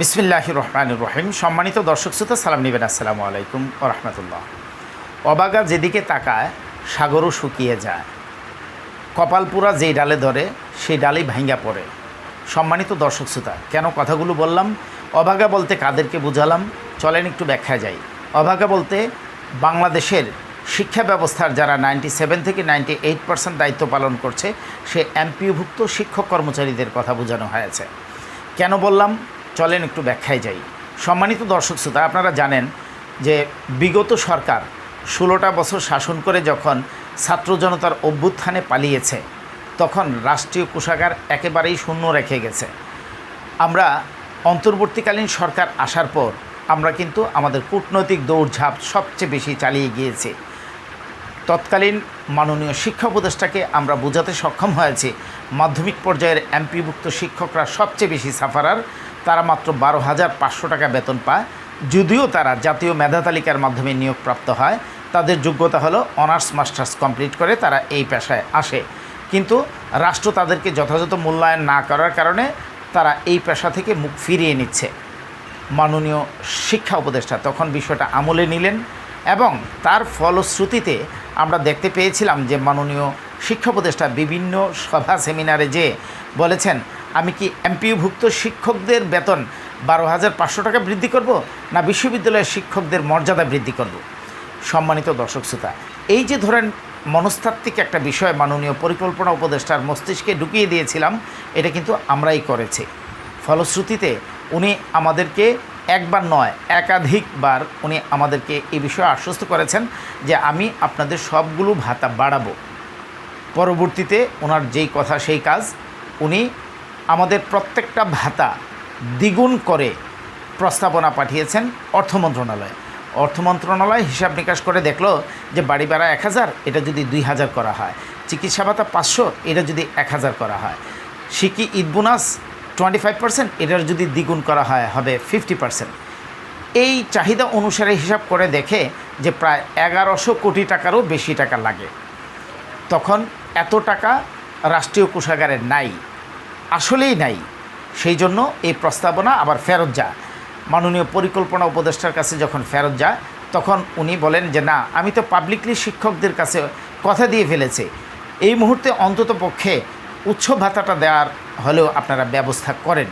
বিসমিল্লাহ রহমান রহিম সম্মানিত দর্শক শ্রোতা, সালাম নেবেন। আসসালামু আলাইকুম ও রহমতুল্লাহ। অবাগা যেদিকে তাকায়, সাগরও শুকিয়ে যায়। কপালপুরা যেই ডালে ধরে, সেই ডালেই ভাঙ্গা পড়ে। সম্মানিত দর্শক শ্রোতা, কেন কথাগুলো বললাম? অভাগা বলতে কাদেরকে বুঝালাম? চলেন একটু ব্যাখ্যা যাই। অভাগা বলতে বাংলাদেশের শিক্ষা ব্যবস্থার যারা নাইনটি সেভেন থেকে নাইনটি এইট পার্সেন্ট দায়িত্ব পালন করছে, সে এমপিওভুক্ত শিক্ষক কর্মচারীদের কথা বোঝানো হয়েছে। কেন বললাম? চলেন একটু ব্যাখ্যায় যাই। সম্মানিত দর্শক শ্রোতা, আপনারা জানেন যে বিগত সরকার ষোলোটা বছর শাসন করে যখন ছাত্র জনতার অভ্যুত্থানে পালিয়েছে, তখন রাষ্ট্রীয় কোষাগার একেবারেই শূন্য রেখে গেছে। আমরা অন্তর্বর্তীকালীন সরকার আসার পর আমরা কিন্তু আমাদের কূটনৈতিক দৌড়ঝাঁপ সবচেয়ে বেশি চালিয়ে গিয়েছি। তৎকালীন মাননীয় শিক্ষা উপদেষ্টাকে আমরা বোঝাতে সক্ষম হয়েছি, মাধ্যমিক পর্যায়ের এমপিভুক্ত শিক্ষকরা সবচেয়ে বেশি সাফারার তারা মাত্র বারো হাজার পাঁচশো টাকা বেতন পায়। যদিও তারা জাতীয় মেধা তালিকার মাধ্যমে নিয়োগপ্রাপ্ত হয়, তাদের যোগ্যতা হলো অনার্স, মাস্টার্স কমপ্লিট করে তারা এই পেশায় আসে। কিন্তু রাষ্ট্র তাদেরকে যথাযথ মূল্যায়ন না করার কারণে তারা এই পেশা থেকে মুখ ফিরিয়ে নিচ্ছে। মাননীয় শিক্ষা উপদেষ্টা তখন বিষয়টা আমলে নিলেন এবং তার ফলশ্রুতিতে আমরা দেখতে পেয়েছিলাম যে মাননীয় শিক্ষা উপদেষ্টা বিভিন্ন সভা, সেমিনারে যে বলেছেন, আমি কি এমপিওভুক্ত শিক্ষকদের বেতন বারো হাজার পাঁচশো টাকা বৃদ্ধি করব, না বিশ্ববিদ্যালয়ের শিক্ষকদের মর্যাদা বৃদ্ধি করব? সম্মানিত দর্শক শ্রোতা, এই যে ধরেন মনস্তাত্ত্বিক একটা বিষয় মাননীয় পরিকল্পনা উপদেষ্টার মস্তিষ্কে ঢুকিয়ে দিয়েছিলাম, এটা কিন্তু আমরাই করেছি। ফলশ্রুতিতে উনি আমাদেরকে একবার নয়, একাধিকবার উনি আমাদেরকে এই বিষয়ে আশ্বস্ত করেছেন যে আমি আপনাদের সবগুলো ভাতা বাড়াবো। পরবর্তীতে ওনার যেই কথা, সেই কাজ, উনি আমাদের প্রত্যেকটা ভাতা দ্বিগুণ করে প্রস্তাবনা পাঠিয়েছেন অর্থ মন্ত্রণালয়ে। অর্থ মন্ত্রণালয় হিসাব নিকাশ করে দেখল যে বাড়ি ভাড়া এক হাজার, এটা যদি দুই হাজার করা হয়। চিকিৎসা ভাতা পাঁচশো, এটা যদি এক হাজার করা হয়। সিকি Eid bonus twenty five percent, এটার যদি দ্বিগুণ করা হয়, হবে ফিফটি পার্সেন্ট। এই চাহিদা অনুসারে হিসাব করে দেখে যে প্রায় এগারোশো কোটি টাকারও বেশি টাকা লাগে। তখন এত টাকা রাষ্ট্রীয় কোষাগারে নাই, আসলেই নাই। সেই জন্য এই প্রস্তাবনা আবার ফেরত যা। মাননীয় পরিকল্পনা উপদেষ্টার কাছে যখন ফেরত যায় তখন উনি বলেন যে, না, আমি তো পাবলিকলি শিক্ষকদের কাছে কথা দিয়ে ফেলেছি। এই মুহূর্তে অন্তত পক্ষে উৎসব ভাতাটা দেওয়ার হলেও আপনারা ব্যবস্থা করেন।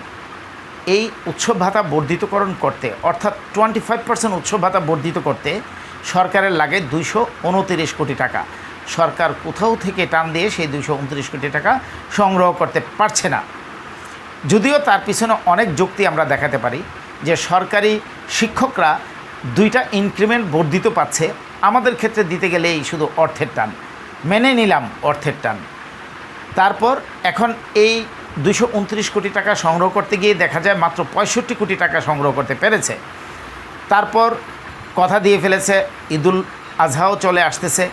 এই উৎসব ভাতা বর্ধিতকরণ করতে, অর্থাৎ টোয়েন্টি ফাইভ পার্সেন্ট উৎসব ভাতা বর্ধিত করতে সরকারের লাগে দুইশো কোটি টাকা। সরকার কোথাও থেকে টান দিয়ে সেই দুশো উনত্রিশ কোটি টাকা সংগ্রহ করতে পারছে না। যদিও তার পিছনে অনেক যুক্তি আমরা দেখাতে পারি যে সরকারি শিক্ষকরা দুইটা ইনক্রিমেন্ট বর্ধিত পাচ্ছে, আমাদের ক্ষেত্রে দিতে গেলেই শুধু অর্থের টান। মেনে নিলাম অর্থের টান। তারপর এখন এই দুশো উনত্রিশ কোটি টাকা সংগ্রহ করতে গিয়ে দেখা যায় মাত্র পঁয়ষট্টি কোটি টাকা সংগ্রহ করতে পেরেছে। তারপর কথা দিয়ে ফেলেছে, ঈদুল আজহাও চলে আসতেছে।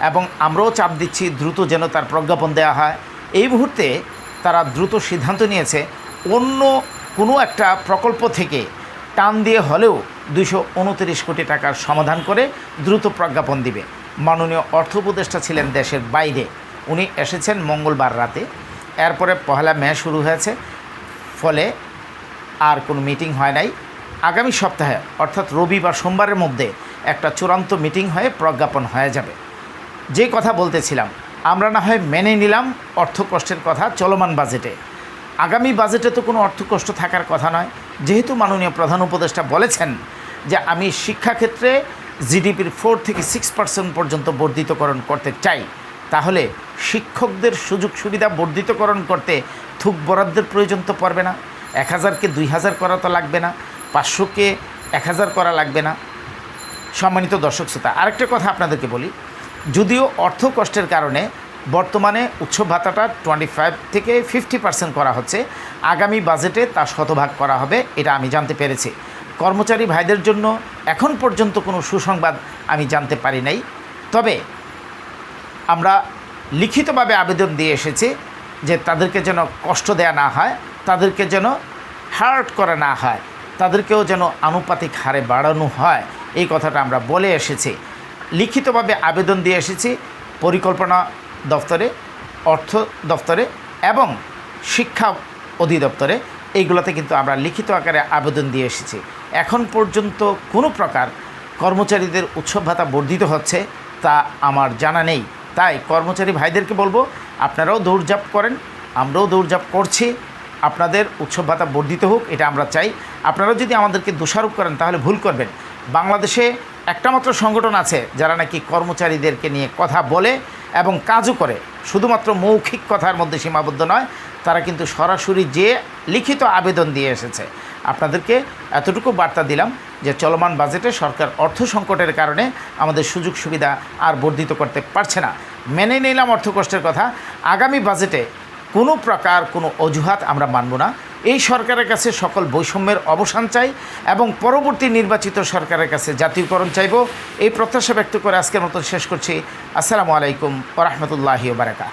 এবং আমরাও চাপ দিচ্ছি দ্রুত যেন তার প্রজ্ঞাপন দেওয়া হয়। এই মুহূর্তে তারা দ্রুত সিদ্ধান্ত নিয়েছে, অন্য কোনো একটা প্রকল্প থেকে টান দিয়ে হলেও দুশো উনতিরিশ কোটি টাকার সমাধান করে দ্রুত প্রজ্ঞাপন দিবে। মাননীয় অর্থ উপদেষ্টা ছিলেন দেশের বাইরে। উনি এসেছেন মঙ্গলবার রাতে। এরপরে পহেলা মে শুরু হয়েছে। ফলে আর কোনো মিটিং হয় নাই। আগামী সপ্তাহে, অর্থাৎ রবি বা সোমবারের মধ্যে একটা চূড়ান্ত মিটিং হয়ে প্রজ্ঞাপন হয়ে যাবে। যে কথা বলতেছিলাম, আমরা না হয় মেনে নিলাম অর্থকষ্টের কথা চলমান বাজেটে। আগামী বাজেটে তো কোনো অর্থকষ্ট থাকার কথা নয়। যেহেতু মাননীয় প্রধান উপদেষ্টা বলেছেন যে আমি শিক্ষাক্ষেত্রে জিডিপির ফোর থেকে সিক্স পার্সেন্ট পর্যন্ত বর্ধিতকরণ করতে চাই, তাহলে শিক্ষকদের সুযোগ সুবিধা বর্ধিতকরণ করতে থুক বরাদ্দের প্রয়োজন তো পড়বে না। এক হাজারকে দুই হাজার করা তো লাগবে না, পাঁচশোকে এক হাজার করা লাগবে না। সম্মানিত দর্শক শ্রোতা, আরেকটা কথা আপনাদেরকে বলি। যদিও অর্থ কষ্টের কারণে বর্তমানে উৎসব ভাতাটা টোয়েন্টি ফাইভ থেকে ফিফটি পার্সেন্ট করা হচ্ছে। আগামী বাজেটে তা শতভাগ করা হবে, এটা আমি জানতে পেরেছি। কর্মচারী ভাইদের জন্য এখন পর্যন্ত কোনো সুসংবাদ আমি জানতে পারি নাই। তবে আমরা লিখিতভাবে আবেদন দিয়ে এসেছি যে তাদেরকে যেন কষ্ট দেয়া না হয়, তাদেরকে যেন হার্ট করা না হয়, তাদেরকেও যেন আনুপাতিক হারে বাড়ানো হয়, এই কথাটা আমরা বলে এসেছি। লিখিতভাবে আবেদন দিয়ে এসেছি পরিকল্পনা দপ্তরে, অর্থ দপ্তরে এবং শিক্ষা অধিদপ্তরে। এইগুলোতে কিন্তু আমরা লিখিত আকারে আবেদন দিয়ে এসেছি। এখন পর্যন্ত কোনো প্রকার কর্মচারীদের উৎসব ভাতা বর্ধিত হচ্ছে তা আমার জানা নেই। তাই কর্মচারী ভাইদেরকে বলব, আপনারাও দৌড়ঝাঁপ করেন, আমরাও দৌড়ঝাঁপ করছি। আপনাদের উৎসব ভাতা বর্ধিত হোক, এটা আমরা চাই। আপনারা যদি আমাদেরকে দোষারোপ করেন, তাহলে ভুল করবেন। বাংলাদেশে একটা মাত্র সংগঠন আছে যারা নাকি কর্মচারীদেরকে নিয়ে কথা বলে এবং কাজও করে। শুধুমাত্র মৌখিক কথার মধ্যে সীমাবদ্ধ নয়, তারা কিন্তু সরাসরি যে লিখিত আবেদন দিয়ে এসেছে। আপনাদেরকে এতটুকু বার্তা দিলাম যে চলমান বাজেটে সরকার অর্থ সংকটের কারণে আমাদের সুযোগ সুবিধা আর বর্ধিত করতে পারছে না। মেনে নিলাম অর্থ কষ্টের কথা। আগামী বাজেটে কোনো প্রকার কোনো অজুহাত আমরা মানব না। এই সরকারের কাছে সকল বৈষম্যের অবসান চাই এবং পরবর্তী নির্বাচিত সরকারের কাছে জাতীয়করণ চাইব। এই প্রত্যাশা ব্যক্ত করে আজকের মতন শেষ করছি। আসসালামু আলাইকুম রহমতুল্লাহি বারাকা